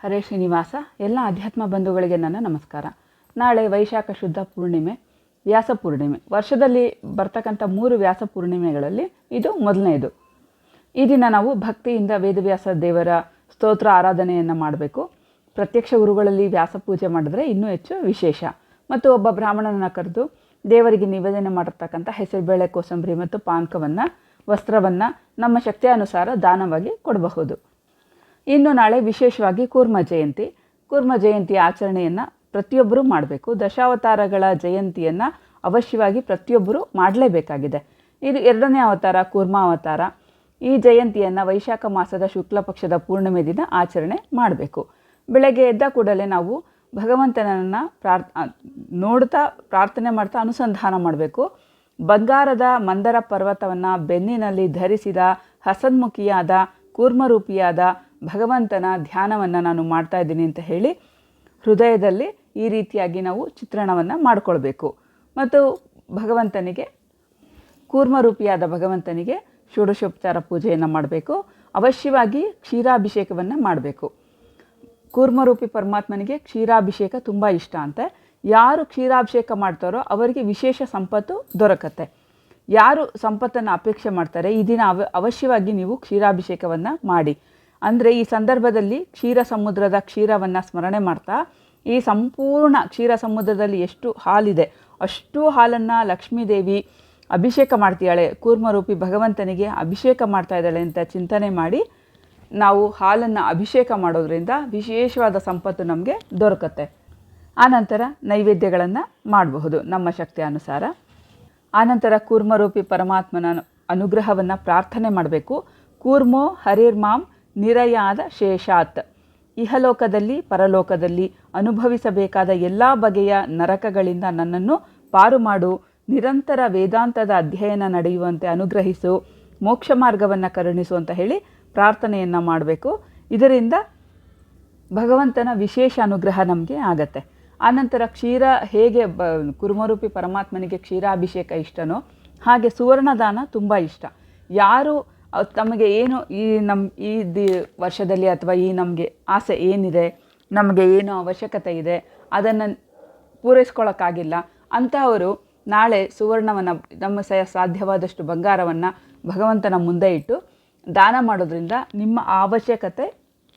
ಹರೇ ಶ್ರೀನಿವಾಸ, ಎಲ್ಲ ಅಧ್ಯಾತ್ಮ ಬಂಧುಗಳಿಗೆ ನನ್ನ ನಮಸ್ಕಾರ. ನಾಳೆ ವೈಶಾಖ ಶುದ್ಧ ಪೂರ್ಣಿಮೆ, ವ್ಯಾಸ ಪೂರ್ಣಿಮೆ. ವರ್ಷದಲ್ಲಿ ಬರ್ತಕ್ಕಂಥ ಮೂರು ವ್ಯಾಸ ಪೂರ್ಣಿಮೆಗಳಲ್ಲಿ ಇದು ಮೊದಲನೆಯದು ಈ ದಿನ ನಾವು ಭಕ್ತಿಯಿಂದ ವೇದವ್ಯಾಸ ದೇವರ ಸ್ತೋತ್ರ ಆರಾಧನೆಯನ್ನು ಮಾಡಬೇಕು. ಪ್ರತ್ಯಕ್ಷ ಗುರುಗಳಲ್ಲಿ ವ್ಯಾಸ ಪೂಜೆ ಮಾಡಿದ್ರೆ ಇನ್ನೂ ಹೆಚ್ಚು ವಿಶೇಷ. ಮತ್ತು ಒಬ್ಬ ಬ್ರಾಹ್ಮಣನನ್ನು ಕರೆದು ದೇವರಿಗೆ ನಿವೇದನೆ ಮಾಡಿರ್ತಕ್ಕಂಥ ಹೆಸರುಬೇಳೆ ಕೋಸಂಬರಿ ಮತ್ತು ಪಾನಕವನ್ನು, ವಸ್ತ್ರವನ್ನು ನಮ್ಮ ಶಕ್ತಿಯ ಅನುಸಾರ ದಾನವಾಗಿ ಕೊಡಬಹುದು. ಇನ್ನು ನಾಳೆ ವಿಶೇಷವಾಗಿ ಕೂರ್ಮ ಜಯಂತಿ. ಕೂರ್ಮ ಜಯಂತಿ ಆಚರಣೆಯನ್ನು ಪ್ರತಿಯೊಬ್ಬರೂ ಮಾಡಬೇಕು. ದಶಾವತಾರಗಳ ಜಯಂತಿಯನ್ನು ಅವಶ್ಯವಾಗಿ ಪ್ರತಿಯೊಬ್ಬರೂ ಮಾಡಲೇಬೇಕಾಗಿದೆ. ಇದು ಎರಡನೇ ಅವತಾರ ಕೂರ್ಮಾವತಾರ ಈ ಜಯಂತಿಯನ್ನು ವೈಶಾಖ ಮಾಸದ ಶುಕ್ಲ ಪಕ್ಷದ ಪೂರ್ಣಿಮೆ ದಿನ ಆಚರಣೆ ಮಾಡಬೇಕು. ಬೆಳಗ್ಗೆ ಎದ್ದ ಕೂಡಲೇ ನಾವು ಭಗವಂತನನ್ನು ಪ್ರಾರ್ ನೋಡ್ತಾ, ಪ್ರಾರ್ಥನೆ ಮಾಡ್ತಾ ಅನುಸಂಧಾನ ಮಾಡಬೇಕು. ಬಂಗಾರದ ಮಂದರ ಪರ್ವತವನ್ನು ಬೆನ್ನಿನಲ್ಲಿ ಧರಿಸಿದ ಹಸನ್ಮುಖಿಯಾದ ಕೂರ್ಮರೂಪಿಯಾದ ಭಗವಂತನ ಧ್ಯಾನವನ್ನು ನಾನು ಮಾಡ್ತಾ ಇದ್ದೀನಿ ಅಂತ ಹೇಳಿ ಹೃದಯದಲ್ಲಿ ಈ ರೀತಿಯಾಗಿ ನಾವು ಚಿತ್ರಣವನ್ನು ಮಾಡಿಕೊಳ್ಬೇಕು. ಮತ್ತು ಭಗವಂತನಿಗೆ, ಕೂರ್ಮರೂಪಿಯಾದ ಭಗವಂತನಿಗೆ ಷೋಡಶೋಪಚಾರ ಪೂಜೆಯನ್ನು ಮಾಡಬೇಕು. ಅವಶ್ಯವಾಗಿ ಕ್ಷೀರಾಭಿಷೇಕವನ್ನು ಮಾಡಬೇಕು. ಕೂರ್ಮರೂಪಿ ಪರಮಾತ್ಮನಿಗೆ ಕ್ಷೀರಾಭಿಷೇಕ ತುಂಬ ಇಷ್ಟ ಅಂತೆ. ಯಾರು ಕ್ಷೀರಾಭಿಷೇಕ ಮಾಡ್ತಾರೋ ಅವರಿಗೆ ವಿಶೇಷ ಸಂಪತ್ತು ದೊರಕತ್ತೆ. ಯಾರು ಸಂಪತ್ತನ್ನು ಅಪೇಕ್ಷೆ ಮಾಡ್ತಾರೆ, ಈ ದಿನ ಅವ, ಅವಶ್ಯವಾಗಿ ನೀವು ಕ್ಷೀರಾಭಿಷೇಕವನ್ನು ಮಾಡಿ. ಅಂದರೆ ಈ ಸಂದರ್ಭದಲ್ಲಿ ಕ್ಷೀರ ಸಮುದ್ರದ ಕ್ಷೀರವನ್ನು ಸ್ಮರಣೆ ಮಾಡ್ತಾ, ಈ ಸಂಪೂರ್ಣ ಕ್ಷೀರ ಸಮುದ್ರದಲ್ಲಿ ಎಷ್ಟು ಹಾಲಿದೆ, ಅಷ್ಟು ಹಾಲನ್ನು ಲಕ್ಷ್ಮೀದೇವಿ ಅಭಿಷೇಕ ಮಾಡ್ತಿದ್ದಾಳೆ. ಕೂರ್ಮರೂಪಿ ಭಗವಂತನಿಗೆ ಅಭಿಷೇಕ ಮಾಡ್ತಾ ಇದ್ದಾಳೆ ಅಂತ ಚಿಂತನೆ ಮಾಡಿ ನಾವು ಹಾಲನ್ನು ಅಭಿಷೇಕ ಮಾಡೋದ್ರಿಂದ ವಿಶೇಷವಾದ ಸಂಪತ್ತು ನಮಗೆ ದೊರಕತ್ತೆ. ಆನಂತರ ನೈವೇದ್ಯಗಳನ್ನು ಮಾಡಬಹುದು. ನಮ್ಮ ಶಕ್ತಿ ಅನುಸಾರ. ಆನಂತರ ಕೂರ್ಮರೂಪಿ ಪರಮಾತ್ಮನ ಅನುಗ್ರಹವನ್ನು ಪ್ರಾರ್ಥನೆ ಮಾಡಬೇಕು. ಕೂರ್ಮೋ ಹರಿರ್ಮಾಂ ನಿರಯಾದ ಶೇಷಾತ್. ಇಹಲೋಕದಲ್ಲಿ, ಪರಲೋಕದಲ್ಲಿ ಅನುಭವಿಸಬೇಕಾದ ಎಲ್ಲ ಬಗೆಯ ನರಕಗಳಿಂದ ನನ್ನನ್ನು ಪಾರು ಮಾಡು ನಿರಂತರ ವೇದಾಂತದ ಅಧ್ಯಯನ ನಡೆಯುವಂತೆ ಅನುಗ್ರಹಿಸು, ಮೋಕ್ಷ ಮಾರ್ಗವನ್ನು ಕರುಣಿಸು ಅಂತ ಹೇಳಿ ಪ್ರಾರ್ಥನೆಯನ್ನು ಮಾಡಬೇಕು. ಇದರಿಂದ ಭಗವಂತನ ವಿಶೇಷ ಅನುಗ್ರಹ ನಮಗೆ ಆಗತ್ತೆ. ಆನಂತರ ಕ್ಷೀರ ಹೇಗೆ ಬ, ಕುರುಮರೂಪಿ ಪರಮಾತ್ಮನಿಗೆ ಕ್ಷೀರಾಭಿಷೇಕ ಇಷ್ಟನೋ ಹಾಗೆ ಸುವರ್ಣದಾನ ತುಂಬ ಇಷ್ಟ. ಯಾರು ತಮಗೆ ಏನು ಈ ನಮ್ಮ ಈ ದಿ ವರ್ಷದಲ್ಲಿ ಅಥವಾ ಈ ನಮಗೆ ಆಸೆ ಏನಿದೆ, ನಮಗೆ ಏನು ಅವಶ್ಯಕತೆ ಇದೆ, ಅದನ್ನು ಪೂರೈಸ್ಕೊಳ್ಳೋಕ್ಕಾಗಿಲ್ಲ ಅಂಥವರು ನಾಳೆ ಸುವರ್ಣವನ್ನು, ನಮ್ಮ ಸ ಸಾಧ್ಯವಾದಷ್ಟು ಬಂಗಾರವನ್ನು ಭಗವಂತನ ಮುಂದೆ ಇಟ್ಟು ದಾನ ಮಾಡೋದ್ರಿಂದ ನಿಮ್ಮ ಅವಶ್ಯಕತೆ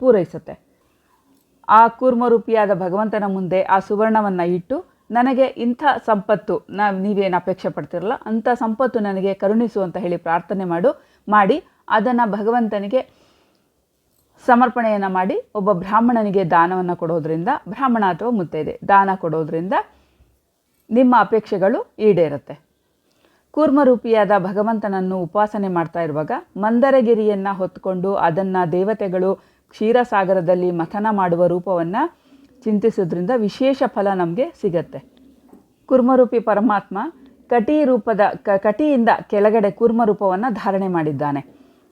ಪೂರೈಸುತ್ತೆ. ಆ ಕೂರ್ಮರೂಪಿಯಾದ ಭಗವಂತನ ಮುಂದೆ ಆ ಸುವರ್ಣವನ್ನು ಇಟ್ಟು ನನಗೆ ಇಂಥ ಸಂಪತ್ತು, ನಾವು ನೀವೇನು ಅಪೇಕ್ಷೆ ಪಡ್ತಿರಲ್ಲ, ಅಂಥ ಸಂಪತ್ತು ನನಗೆ ಕರುಣಿಸು ಅಂತ ಹೇಳಿ ಪ್ರಾರ್ಥನೆ ಮಾಡು. ಮಾಡಿ ಅದನ್ನು ಭಗವಂತನಿಗೆ ಸಮರ್ಪಣೆಯನ್ನು ಮಾಡಿ ಒಬ್ಬ ಬ್ರಾಹ್ಮಣನಿಗೆ ದಾನವನ್ನು ಕೊಡೋದ್ರಿಂದ, ಬ್ರಾಹ್ಮಣ ಅಥವಾ ಮುತ್ತೈದೆ, ದಾನ ಕೊಡೋದ್ರಿಂದ ನಿಮ್ಮ ಅಪೇಕ್ಷೆಗಳು ಈಡೇರುತ್ತೆ. ಕೂರ್ಮರೂಪಿಯಾದ ಭಗವಂತನನ್ನು ಉಪಾಸನೆ ಮಾಡ್ತಾ ಇರುವಾಗ ಮಂದರಗಿರಿಯನ್ನು ಹೊತ್ಕೊಂಡು ಅದನ್ನು ದೇವತೆಗಳು ಕ್ಷೀರಸಾಗರದಲ್ಲಿ ಮಥನ ಮಾಡುವ ರೂಪವನ್ನು ಚಿಂತಿಸೋದ್ರಿಂದ ವಿಶೇಷ ಫಲ ನಮಗೆ ಸಿಗತ್ತೆ. ಕುರ್ಮರೂಪಿ ಪರಮಾತ್ಮ ಕಟಿ ರೂಪದ ಕ, ಕಟಿಯಿಂದ ಕೆಳಗಡೆ ಕೂರ್ಮ ರೂಪವನ್ನು ಧಾರಣೆ ಮಾಡಿದ್ದಾನೆ.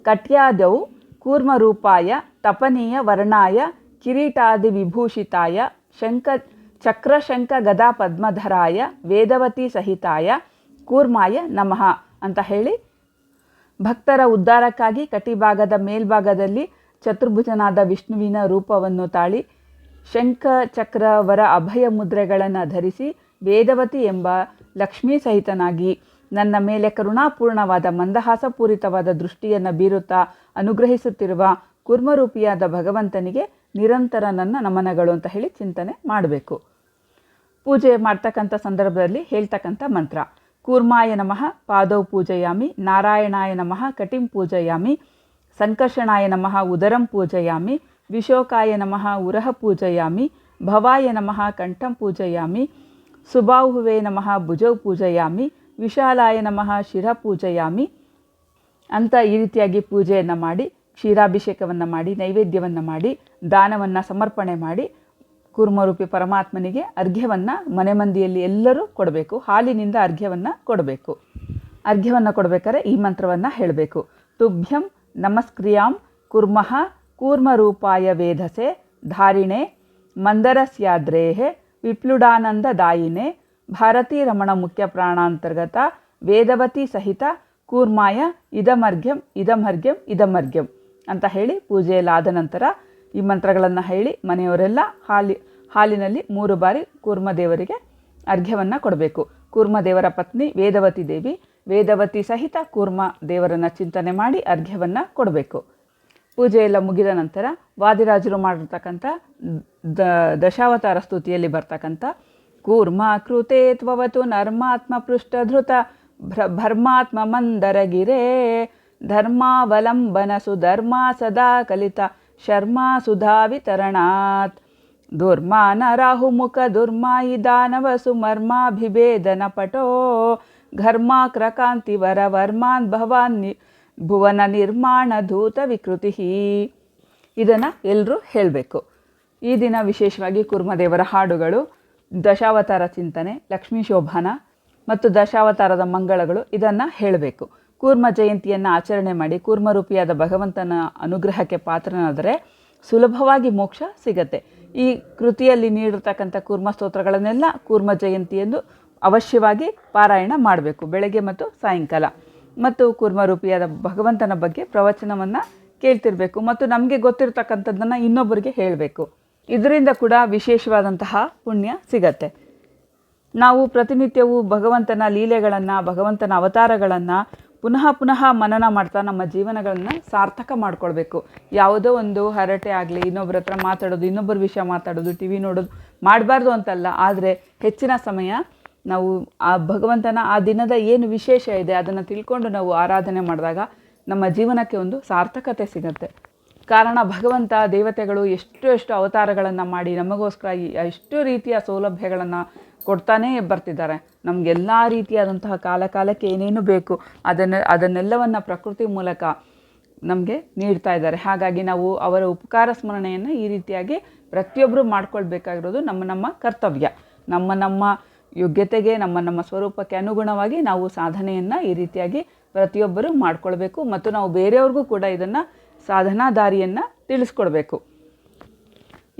ಕಟ್ಯಾದವು ಕೂರ್ಮರೂಪಾಯ, ತಪನೀಯ, ವರ್ಣಾಯ, ಕಿರೀಟಾದಿ ವಿಭೂಷಿತಾಯ ಶಂಕ ಚಕ್ರಶಂಕ ಗದಾ ಪದ್ಮಧರಾಯ, ವೇದವತಿ ಸಹಿತಾಯ, ಕೂರ್ಮಾಯ ನಮಃ ಅಂತ ಹೇಳಿ ಭಕ್ತರ ಉದ್ಧಾರಕ್ಕಾಗಿ ಕಟಿಭಾಗದ ಮೇಲ್ಭಾಗದಲ್ಲಿ ಚತುರ್ಭುಜನಾದ ವಿಷ್ಣುವಿನ ರೂಪವನ್ನು ತಾಳಿ ಶಂಖ ಚಕ್ರವರ ಅಭಯ ಮುದ್ರೆಗಳನ್ನು ಧರಿಸಿ ವೇದವತಿ ಎಂಬ ಲಕ್ಷ್ಮೀ ಸಹಿತನಾಗಿ ನನ್ನ ಮೇಲೆ ಕರುಣಾಪೂರ್ಣವಾದ ಮಂದಹಾಸಪೂರಿತವಾದ ದೃಷ್ಟಿಯನ್ನು ಬೀರುತ್ತಾ ಅನುಗ್ರಹಿಸುತ್ತಿರುವ ಕುರ್ಮರೂಪಿಯಾದ ಭಗವಂತನಿಗೆ ನಿರಂತರ ನನ್ನ ನಮನಗಳು ಅಂತ ಹೇಳಿ ಚಿಂತನೆ ಮಾಡಬೇಕು. ಪೂಜೆ ಮಾಡ್ತಕ್ಕಂಥ ಸಂದರ್ಭದಲ್ಲಿ ಹೇಳ್ತಕ್ಕಂಥ ಮಂತ್ರ. ಕೂರ್ಮಾಯ ನಮಃ ಪಾದೌ ಪೂಜಯಾಮಿ, ನಾರಾಯಣಾಯ ನಮಃ ಕಟಿಂ ಪೂಜಯಾಮಿ, ಸಂಕರ್ಷಣಾಯ ನಮಃ ಉದರಂ ಪೂಜಯಾಮಿ, ವಿಶೋಕಾಯ ನಮಃ ಉರಹ ಪೂಜಯಾಮಿ, ಭವಾಯ ನಮಃ ಕಂಠಂ ಪೂಜಯಾಮಿ ಸುಬಾಹುವೆ ನಮಃ ಭುಜೌ ಪೂಜಯಾಮಿ, ವಿಶಾಲಾಯ ನಮಃ ಶಿರ ಪೂಜಯಾಮಿ ಅಂತ ಈ ರೀತಿಯಾಗಿ ಪೂಜೆಯನ್ನು ಮಾಡಿ, ಕ್ಷೀರಾಭಿಷೇಕವನ್ನು ಮಾಡಿ, ನೈವೇದ್ಯವನ್ನು ಮಾಡಿ, ದಾನವನ್ನು ಸಮರ್ಪಣೆ ಮಾಡಿ, ಕೂರ್ಮರೂಪಿ ಪರಮಾತ್ಮನಿಗೆ ಅರ್ಘ್ಯವನ್ನು ಮನೆ ಮಂದಿಯಲ್ಲಿ ಎಲ್ಲರೂ ಕೊಡಬೇಕು, ಹಾಲಿನಿಂದ ಅರ್ಘ್ಯವನ್ನು ಕೊಡಬೇಕು. ಅರ್ಘ್ಯವನ್ನು ಕೊಡಬೇಕಾದ್ರೆ ಈ ಮಂತ್ರವನ್ನು ಹೇಳಬೇಕು. ತುಭ್ಯಂ ನಮಸ್ಕ್ರಿಯಾಂ ಕುರ್ಮಃ ಕೂರ್ಮರೂಪಾಯ ವೇಧಸೆ ಧಾರಿಣೆ ಮಂದರಸ್ಯಾದ್ರೇಹೆ ವಿಪ್ಲುಡಾನಂದದಾಯಿನೆ, ಭಾರತೀ ರಮಣ ಮುಖ್ಯ ಪ್ರಾಣಾಂತರ್ಗತ, ವೇದವತಿ ಸಹಿತ ಕೂರ್ಮಾಯ, ಇದಮರ್ಘ್ಯಂ ಇದಮರ್ಘ್ಯಂ ಇದಮರ್ಘ್ಯಂ ಅಂತ ಹೇಳಿ ಪೂಜೆಯಲ್ಲಾದ ನಂತರ ಈ ಮಂತ್ರಗಳನ್ನು ಹೇಳಿ ಮನೆಯವರೆಲ್ಲ ಹಾಲಿ, ಹಾಲಿನಲ್ಲಿ ಮೂರು ಬಾರಿ ಕೂರ್ಮ ದೇವರಿಗೆ ಅರ್ಘ್ಯವನ್ನು ಕೊಡಬೇಕು. ಕೂರ್ಮ ದೇವರ ಪತ್ನಿ ವೇದವತಿ ದೇವಿ, ವೇದವತಿ ಸಹಿತ ಕೂರ್ಮ ದೇವರನ್ನು ಚಿಂತನೆ ಮಾಡಿ ಅರ್ಘ್ಯವನ್ನು ಕೊಡಬೇಕು. ಪೂಜೆ ಎಲ್ಲ ಮುಗಿದ ನಂತರ ವಾದಿರಾಜರು ಮಾಡಿರ್ತಕ್ಕಂಥ ದ ದಶಾವತಾರ ಸ್ತುತಿಯಲ್ಲಿ ಬರ್ತಕ್ಕಂಥ ಕೂರ್ಮ ಕೃತೆ ತ್ವವತು ನರ್ಮಾತ್ಮ ಪೃಷ್ಠಧೃತ ಭ್ರ ಭರ್ಮಾತ್ಮ ಮಂದರಗಿರೇ ಧರ್ಮಾವಲಂಬನ ಸುಧರ್ಮ ಸದಾ ಕಲಿತ ಶರ್ಮಾ ಸುಧಾ ವಿತರಣಾತ್. ದುರ್ಮಾನ ರಾಹುಮುಖ ದುರ್ಮಾಯಿ ದಾನವ ಸುಮರ್ಮಾಭಿಭೇದನ ಪಟೋ ಘರ್ಮಾಕ್ರಕಾಂತಿ ವರ ವರ್ಮಾನ್ ಭವಾನ್ ಭುವನ ನಿರ್ಮಾಣ ಧೂತ ವಿಕೃತಿ ಇದನ್ನು ಎಲ್ಲರೂ ಹೇಳಬೇಕು. ಈ ದಿನ ವಿಶೇಷವಾಗಿ ಕುರ್ಮದೇವರ ಹಾಡುಗಳು, ದಶಾವತಾರ ಚಿಂತನೆ, ಲಕ್ಷ್ಮೀ ಶೋಭನ ಮತ್ತು ದಶಾವತಾರದ ಮಂಗಳಗಳು ಇದನ್ನು ಹೇಳಬೇಕು. ಕೂರ್ಮ ಜಯಂತಿಯನ್ನು ಆಚರಣೆ ಮಾಡಿ, ಕೂರ್ಮರೂಪಿಯಾದ ಭಗವಂತನ ಅನುಗ್ರಹಕ್ಕೆ ಪಾತ್ರನಾದರೆ ಸುಲಭವಾಗಿ ಮೋಕ್ಷ ಸಿಗತ್ತೆ. ಈ ಕೃತಿಯಲ್ಲಿ ನೀಡಿರ್ತಕ್ಕಂಥ ಕೂರ್ಮ ಸ್ತೋತ್ರಗಳನ್ನೆಲ್ಲ ಕೂರ್ಮ ಜಯಂತಿಯಂದು ಅವಶ್ಯವಾಗಿ ಪಾರಾಯಣ ಮಾಡಬೇಕು. ಬೆಳಗ್ಗೆ ಮತ್ತು ಸಾಯಂಕಾಲ. ಮತ್ತು ಕೂರ್ಮರೂಪಿಯಾದ ಭಗವಂತನ ಬಗ್ಗೆ ಪ್ರವಚನವನ್ನು ಕೇಳ್ತಿರಬೇಕು ಮತ್ತು ನಮಗೆ ಗೊತ್ತಿರತಕ್ಕಂಥದ್ದನ್ನು ಇನ್ನೊಬ್ಬರಿಗೆ ಹೇಳಬೇಕು. ಇದರಿಂದ ಕೂಡ ವಿಶೇಷವಾದಂತಹ ಪುಣ್ಯ ಸಿಗತ್ತೆ. ನಾವು ಪ್ರತಿನಿತ್ಯವೂ ಭಗವಂತನ ಲೀಲೆಗಳನ್ನು, ಭಗವಂತನ ಅವತಾರಗಳನ್ನು ಪುನಃ ಪುನಃ ಮನನ ಮಾಡ್ತಾ ನಮ್ಮ ಜೀವನಗಳನ್ನು ಸಾರ್ಥಕ ಮಾಡ್ಕೊಳ್ಬೇಕು. ಯಾವುದೋ ಒಂದು ಹರಟೆ ಆಗಲಿ ಇನ್ನೊಬ್ಬರ ಹತ್ರ ಮಾತಾಡೋದು, ಇನ್ನೊಬ್ಬರ ವಿಷಯ ಮಾತಾಡೋದು, ಟಿ ವಿ ನೋಡೋದು ಮಾಡಬಾರ್ದು ಅಂತಲ್ಲ, ಆದರೆ ಹೆಚ್ಚಿನ ಸಮಯ ನಾವು ಆ ಭಗವಂತನ ಆ ದಿನದ ಏನು ವಿಶೇಷ ಇದೆ ಅದನ್ನು ತಿಳ್ಕೊಂಡು ನಾವು ಆರಾಧನೆ ಮಾಡಿದಾಗ ನಮ್ಮ ಜೀವನಕ್ಕೆ ಒಂದು ಸಾರ್ಥಕತೆ ಸಿಗುತ್ತೆ. ಕಾರಣ ಭಗವಂತ, ದೇವತೆಗಳು ಎಷ್ಟು ಎಷ್ಟು ಅವತಾರಗಳನ್ನು ಮಾಡಿ ನಮಗೋಸ್ಕರ ಎಷ್ಟು ರೀತಿಯ ಸೌಲಭ್ಯಗಳನ್ನು ಕೊಡ್ತಾನೇ ಬರ್ತಿದ್ದಾರೆ. ನಮಗೆಲ್ಲ ರೀತಿಯಾದಂತಹ ಕಾಲ ಕಾಲಕ್ಕೆ ಏನೇನು ಬೇಕು ಅದನ್ನು ಅದನ್ನೆಲ್ಲವನ್ನು ಪ್ರಕೃತಿ ಮೂಲಕ ನಮಗೆ ನೀಡ್ತಾ ಇದ್ದಾರೆ. ಹಾಗಾಗಿ ನಾವು ಅವರ ಉಪಕಾರ ಸ್ಮರಣೆಯನ್ನು ಈ ರೀತಿಯಾಗಿ ಪ್ರತಿಯೊಬ್ಬರು ಮಾಡ್ಕೊಳ್ಬೇಕಾಗಿರೋದು ನಮ್ಮ ನಮ್ಮ ಕರ್ತವ್ಯ. ನಮ್ಮ ನಮ್ಮ ಯೋಗ್ಯತೆಗೆ ನಮ್ಮ ನಮ್ಮ ಸ್ವರೂಪಕ್ಕೆ ಅನುಗುಣವಾಗಿ ನಾವು ಸಾಧನೆಯನ್ನು ಈ ರೀತಿಯಾಗಿ ಪ್ರತಿಯೊಬ್ಬರು ಮಾಡಿಕೊಳ್ಬೇಕು ಮತ್ತು ನಾವು ಬೇರೆಯವ್ರಿಗೂ ಕೂಡ ಇದನ್ನು ಸಾಧನಾ ದಾರಿಯನ್ನು ತಿಳಿಸ್ಕೊಡ್ಬೇಕು.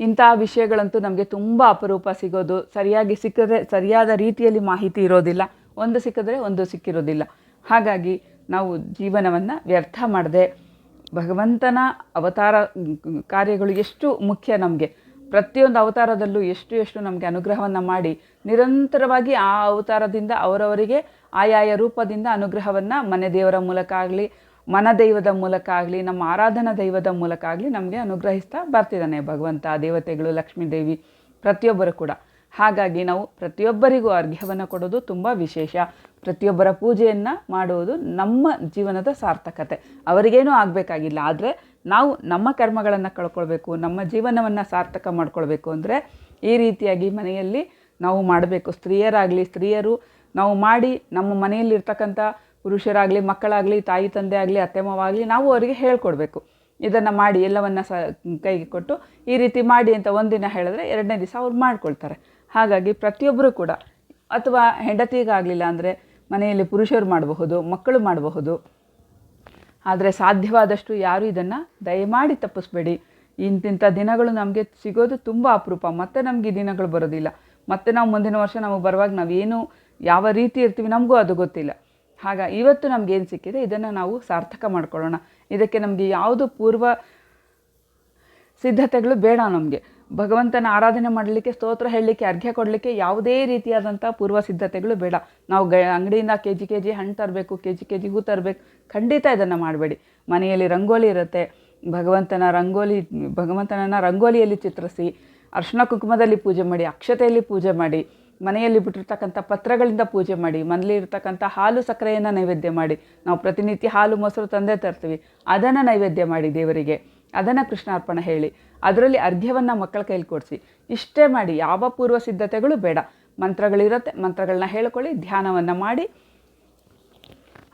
ಇಂಥ ವಿಷಯಗಳಂತೂ ನಮಗೆ ತುಂಬ ಅಪರೂಪ ಸಿಗೋದು. ಸರಿಯಾಗಿ ಸಿಕ್ಕಿದ್ರೆ ಸರಿಯಾದ ರೀತಿಯಲ್ಲಿ ಮಾಹಿತಿ ಇರೋದಿಲ್ಲ. ಒಂದು ಸಿಕ್ಕಿದ್ರೆ ಒಂದು ಸಿಕ್ಕಿರೋದಿಲ್ಲ. ಹಾಗಾಗಿ ನಾವು ಜೀವನವನ್ನು ವ್ಯರ್ಥ ಮಾಡದೆ ಭಗವಂತನ ಅವತಾರ ಕಾರ್ಯಗಳು ಎಷ್ಟು ಮುಖ್ಯ ನಮಗೆ. ಪ್ರತಿಯೊಂದು ಅವತಾರದಲ್ಲೂ ಎಷ್ಟು ಎಷ್ಟು ನಮಗೆ ಅನುಗ್ರಹವನ್ನು ಮಾಡಿ ನಿರಂತರವಾಗಿ ಆ ಅವತಾರದಿಂದ ಅವರವರಿಗೆ ಆಯಾಯ ರೂಪದಿಂದ ಅನುಗ್ರಹವನ್ನು ಮನೆ ದೇವರ ಮೂಲಕ ಆಗಲಿ ಮನದೈವದ ಮೂಲಕ ಆಗಲಿ, ನಮ್ಮ ಆರಾಧನಾ ದೈವದ ಮೂಲಕ ಆಗಲಿ ನಮಗೆ ಅನುಗ್ರಹಿಸ್ತಾ ಬರ್ತಿದ್ದಾನೆ ಭಗವಂತ, ದೇವತೆಗಳು ಲಕ್ಷ್ಮೀದೇವಿ ಪ್ರತಿಯೊಬ್ಬರು ಕೂಡ. ಹಾಗಾಗಿ ನಾವು ಪ್ರತಿಯೊಬ್ಬರಿಗೂ ಅರ್ಘ್ಯವನ್ನು ಕೊಡೋದು ತುಂಬ ವಿಶೇಷ. ಪ್ರತಿಯೊಬ್ಬರ ಪೂಜೆಯನ್ನು ಮಾಡುವುದು ನಮ್ಮ ಜೀವನದ ಸಾರ್ಥಕತೆ. ಅವರಿಗೇನೂ ಆಗಬೇಕಾಗಿಲ್ಲ. ಆದರೆ ನಾವು ನಮ್ಮ ಕರ್ಮಗಳನ್ನು ಕಳ್ಕೊಳ್ಬೇಕು, ನಮ್ಮ ಜೀವನವನ್ನು ಸಾರ್ಥಕ ಮಾಡ್ಕೊಳ್ಬೇಕು ಅಂದರೆ ಈ ರೀತಿಯಾಗಿ ಮನೆಯಲ್ಲಿ ನಾವು ಮಾಡಬೇಕು. ಸ್ತ್ರೀಯರಾಗಲಿ, ಸ್ತ್ರೀಯರು ನಾವು ಮಾಡಿ ನಮ್ಮ ಮನೆಯಲ್ಲಿರ್ತಕ್ಕಂಥ ಪುರುಷರಾಗಲಿ, ಮಕ್ಕಳಾಗಲಿ, ತಾಯಿ, ತಂದೆ ಆಗಲಿ, ಅತ್ತೆ, ಮಾವ ಆಗಲಿ ನಾವು ಅವರಿಗೆ ಹೇಳ್ಕೊಡ್ಬೇಕು. ಇದನ್ನು ಮಾಡಿ ಎಲ್ಲವನ್ನು ಸ, ಕೈಗೆ ಕೊಟ್ಟು ಈ ರೀತಿ ಮಾಡಿ ಅಂತ ಒಂದಿನ ಹೇಳಿದ್ರೆ ಎರಡನೇ ದಿವಸ ಅವ್ರು ಮಾಡ್ಕೊಳ್ತಾರೆ. ಹಾಗಾಗಿ ಪ್ರತಿಯೊಬ್ಬರು ಕೂಡ, ಅಥವಾ ಹೆಂಡತಿಗಾಗಲಿಲ್ಲ ಅಂದರೆ ಮನೆಯಲ್ಲಿ ಪುರುಷರು ಮಾಡಬಹುದು, ಮಕ್ಕಳು ಮಾಡಬಹುದು ಆದರೆ ಸಾಧ್ಯವಾದಷ್ಟು ಯಾರು ಇದನ್ನು ದಯಮಾಡಿ ತಪ್ಪಿಸ್ಬೇಡಿ. ಇಂತಿಂಥ ದಿನಗಳು ನಮಗೆ ಸಿಗೋದು ತುಂಬ ಅಪರೂಪ. ಮತ್ತೆ ನಮಗೆ ಈ ದಿನಗಳು ಬರೋದಿಲ್ಲ. ಮತ್ತೆ ನಾವು ಮುಂದಿನ ವರ್ಷ ನಮಗೆ ಬರುವಾಗ ನಾವೇನು ಯಾವ ರೀತಿ ಇರ್ತೀವಿ ನಮಗೂ ಅದು ಗೊತ್ತಿಲ್ಲ. ಹಾಗ ಇವತ್ತು ನಮಗೇನು ಸಿಕ್ಕಿದೆ? ಇದನ್ನು ನಾವು ಸಾರ್ಥಕ ಮಾಡ್ಕೊಳ್ಳೋಣ. ಇದಕ್ಕೆ ನಮಗೆ ಯಾವುದು ಪೂರ್ವ ಸಿದ್ಧತೆಗಳು ಬೇಡ ನಮಗೆ. ಭಗವಂತನ ಆರಾಧನೆ ಮಾಡಲಿಕ್ಕೆ ಸ್ತೋತ್ರ ಹೇಳಲಿಕ್ಕೆ, ಅರ್ಘ್ಯ ಕೊಡಲಿಕ್ಕೆ ಯಾವುದೇ ರೀತಿಯಾದಂಥ ಪೂರ್ವ ಸಿದ್ಧತೆಗಳು ಬೇಡ. ನಾವು ಗ, ಅಂಗಡಿಯಿಂದ ಕೆ ಜಿ ಕೆ ಜಿ ಹಣ್ಣು ತರಬೇಕು ಕೆ ಜಿ ಕೆ ಜಿ ಹೂ ತರಬೇಕು, ಖಂಡಿತ ಇದನ್ನು ಮಾಡಬೇಡಿ. ಮನೆಯಲ್ಲಿ ರಂಗೋಲಿ ಇರುತ್ತೆ, ಭಗವಂತನ ರಂಗೋಲಿ, ಭಗವಂತನನ್ನು ರಂಗೋಲಿಯಲ್ಲಿ ಚಿತ್ರಿಸಿ, ಅರ್ಶಿನ ಕುಂಕುಮದಲ್ಲಿ ಪೂಜೆ ಮಾಡಿ, ಅಕ್ಷತೆಯಲ್ಲಿ ಪೂಜೆ ಮಾಡಿ, ಮನೆಯಲ್ಲಿ ಬಿಟ್ಟಿರ್ತಕ್ಕಂಥ ಪತ್ರಗಳಿಂದ ಪೂಜೆ ಮಾಡಿ ಮನೇಲಿ ಇರ್ತಕ್ಕಂಥ ಹಾಲು ಸಕ್ಕರೆಯನ್ನು ನೈವೇದ್ಯ ಮಾಡಿ, ನಾವು ಪ್ರತಿನಿತ್ಯ ಹಾಲು ಮೊಸರು ತಂದೆ ತರ್ತೀವಿ, ಅದನ್ನು ನೈವೇದ್ಯ ಮಾಡಿ ದೇವರಿಗೆ. ಅದನ್ನು ಕೃಷ್ಣಾರ್ಪಣೆ ಹೇಳಿ, ಅದರಲ್ಲಿ ಅರ್ಘ್ಯವನ್ನು ಮಕ್ಕಳ ಕೈಲಿ ಕೊಡಿಸಿ. ಇಷ್ಟೇ ಮಾಡಿ, ಯಾವ ಪೂರ್ವ ಸಿದ್ಧತೆಗಳು ಬೇಡ. ಮಂತ್ರಗಳಿರುತ್ತೆ ಮಂತ್ರಗಳನ್ನ ಹೇಳ್ಕೊಳ್ಳಿ, ಧ್ಯಾನವನ್ನು ಮಾಡಿ,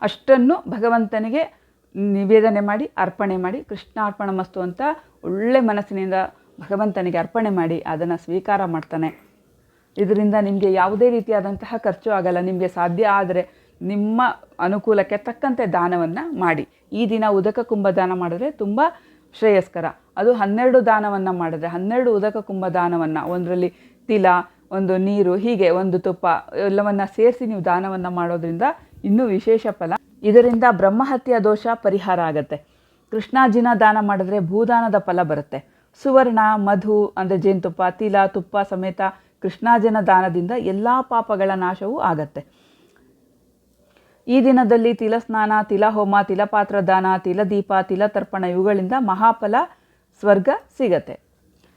ಅಷ್ಟನ್ನು ಭಗವಂತನಿಗೆ ನಿವೇದನೆ ಮಾಡಿ, ಅರ್ಪಣೆ ಮಾಡಿ ಕೃಷ್ಣಾರ್ಪಣ ಮಸ್ತು ಅಂತ ಒಳ್ಳೆ ಮನಸ್ಸಿನಿಂದ ಭಗವಂತನಿಗೆ ಅರ್ಪಣೆ ಮಾಡಿ, ಅದನ್ನು ಸ್ವೀಕಾರ ಮಾಡ್ತಾನೆ. ಇದರಿಂದ ನಿಮಗೆ ಯಾವುದೇ ರೀತಿಯಾದಂತಹ ಖರ್ಚು ಆಗಲ್ಲ. ನಿಮಗೆ ಸಾಧ್ಯ ಆದರೆ ನಿಮ್ಮ ಅನುಕೂಲಕ್ಕೆ ತಕ್ಕಂತೆ ದಾನವನ್ನು ಮಾಡಿ. ಈ ದಿನ ಉದಕ ಕುಂಭ ದಾನ ಮಾಡಿದ್ರೆ ತುಂಬ ಶ್ರೇಯಸ್ಕರ. ಅದು ಹನ್ನೆರಡು ದಾನವನ್ನು ಮಾಡಿದ್ರೆ, ಹನ್ನೆರಡು ಉದಕ ಕುಂಭ ದಾನವನ್ನು, ಒಂದರಲ್ಲಿ ತಿಲ, ಒಂದು ನೀರು, ಹೀಗೆ ಒಂದು ತುಪ್ಪ, ಎಲ್ಲವನ್ನು ಸೇರಿಸಿ ನೀವು ದಾನವನ್ನು ಮಾಡೋದ್ರಿಂದ ಇನ್ನೂ ವಿಶೇಷ ಫಲ. ಇದರಿಂದ ಬ್ರಹ್ಮಹತ್ಯ ದೋಷ ಪರಿಹಾರ ಆಗುತ್ತೆ. ಕೃಷ್ಣಾಜಿನ ದಾನ ಮಾಡಿದ್ರೆ ಭೂದಾನದ ಫಲ ಬರುತ್ತೆ. ಸುವರ್ಣ, ಮಧು, ಅಂದರೆ ಜೇನುತುಪ್ಪ, ತಿಲ, ತುಪ್ಪ ಸಮೇತ ಕೃಷ್ಣಾಜನ ದಾನದಿಂದ ಎಲ್ಲ ಪಾಪಗಳ ನಾಶವೂ ಆಗತ್ತೆ. ಈ ದಿನದಲ್ಲಿ ತಿಲಸ್ನಾನ ತಿಲಹೋಮ ತಿಲಪಾತ್ರ ದಾನ ತಿಲದೀಪ ತಿಲತರ್ಪಣ ಇವುಗಳಿಂದ ಮಹಾಫಲ ಸ್ವರ್ಗ ಸಿಗತ್ತೆ.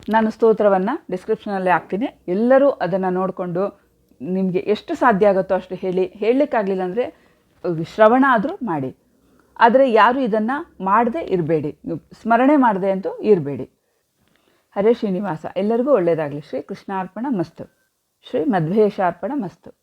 ನಾನು ಸ್ತೋತ್ರವನ್ನು ಡಿಸ್ಕ್ರಿಪ್ಷನಲ್ಲಿ ಹಾಕ್ತೀನಿ. ಎಲ್ಲರೂ ಅದನ್ನು ನೋಡಿಕೊಂಡು ನಿಮಗೆ ಎಷ್ಟು ಸಾಧ್ಯ ಆಗುತ್ತೋ ಅಷ್ಟು ಹೇಳಿ. ಹೇಳಲಿಕ್ಕಾಗಲಿಲ್ಲ ಅಂದರೆ ಶ್ರವಣ ಆದರೂ ಮಾಡಿ. ಆದರೆ ಯಾರು ಇದನ್ನು ಮಾಡದೆ ಇರಬೇಡಿ. ಸ್ಮರಣೆ ಮಾಡದೆ ಅಂತೂ ಇರಬೇಡಿ. ಹರೇ ಶ್ರೀನಿವಾಸ. ಎಲ್ಲರಿಗೂ ಒಳ್ಳೆಯದಾಗಲಿ ಶ್ರೀ ಕೃಷ್ಣಾರ್ಪಣ ಮಸ್ತು. ಶ್ರೀ ಮಧ್ವೇಶಾರ್ಪಣ ಮಸ್ತು.